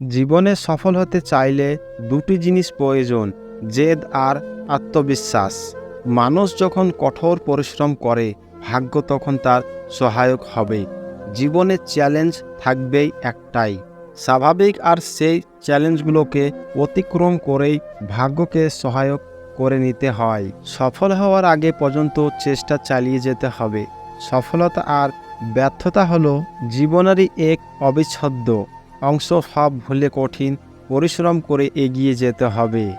জীবনে সফল হতে চাইলে দুটি জিনিস প্রয়োজন, জেদ আর আত্মবিশ্বাস। মানুষ যখন কঠোর পরিশ্রম করে, ভাগ্য তখন তার সহায়ক হবে। জীবনে চ্যালেঞ্জ থাকবেই একটাই। স্বাভাবিক আর সেই চ্যালেঞ্জগুলোকে অতিক্রম করেই ভাগ্যকে সহায়ক করে নিতে হয়। সফল হওয়ার আগে পর্যন্ত চেষ্টা চালিয়ে যেতে হবে। সফলতা আর ব্যর্থতা হলো জীবনেরই এক অবিচ্ছেদ্য। অংশ সব ভুলে কঠিন, পরিশ্রম করে এগিয়ে যেতে হবে।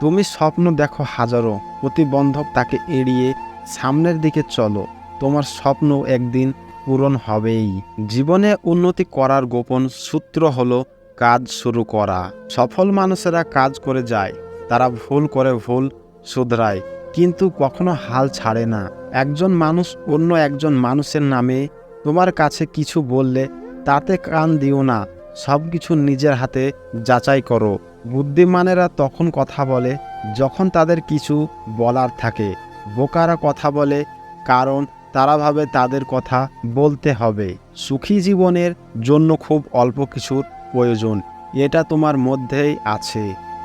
তুমি স্বপ্ন দেখো হাজারো, প্রতিবন্ধক তাকে এড়িয়ে সামনের দিকে চলো। তোমার স্বপ্ন একদিন পূরণ হবেই। জীবনে উন্নতি করার গোপন সূত্র হলো কাজ শুরু করা। সফল মানুষেরা কাজ করে যায়, তারা ভুল করে ভুল শুধরায়, কিন্তু কখনো হাল ছাড়ে না। একজন মানুষ অন্য একজন মানুষের নামে তোমার কাছে কিছু বললে তাতে কান দিও না সব কিছু নিজের হাতে যাচাই করো। বুদ্ধিমানেরা তখন কথা বলে, যখন তাদের কিছু বলার থাকে। বোকারা কথা বলে, কারণ তারা ভাবে তাদের কথা বলতে হবে। সুখী জীবনের জন্য খুব অল্প কিছুর প্রয়োজন। এটা তোমার মধ্যেই আছে।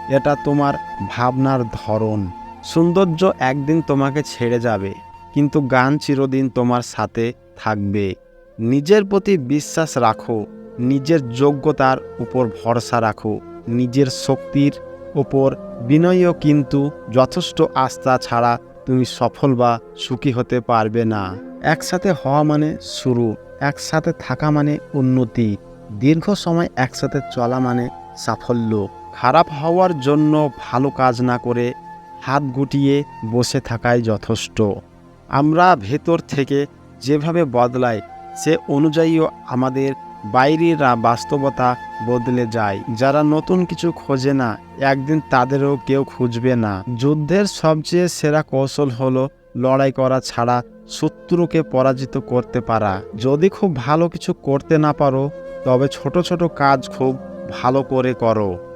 এটা তোমার ভাবনার ধরন। সৌন্দর্য একদিন তোমাকে ছেড়ে যাবে, কিন্তু গান চিরদিন তোমার সাথে থাকবে। নিজের প্রতি বিশ্বাস রাখো। নিজের যোগ্যতার উপর ভরসা রাখো। নিজের শক্তির ওপর বিনয়ও কিন্তু যথেষ্ট আস্থা ছাড়া তুমি সফল বা সুখী হতে পারবে না। একসাথে হওয়া মানে শুরু, একসাথে থাকা মানে উন্নতি। দীর্ঘ সময় একসাথে চলা মানে সাফল্য। খারাপ হওয়ার জন্য ভালো কাজ না করে হাত গুটিয়ে বসে থাকাই যথেষ্ট। আমরা ভেতর থেকে যেভাবে বদলাই, সে অনুযায়ীও আমাদের বাইরের বাস্তবতা বদলে যায়। যারা নতুন কিছু খোঁজে না, একদিন তাদেরও কেউ খুঁজবে না। যুদ্ধের সবচেয়ে সেরা কৌশল হলো লড়াই করা ছাড়া শত্রুকে পরাজিত করতে পারা। যদি খুব ভালো কিছু করতে না পারো, তবে ছোট ছোট কাজ খুব ভালো করে করো।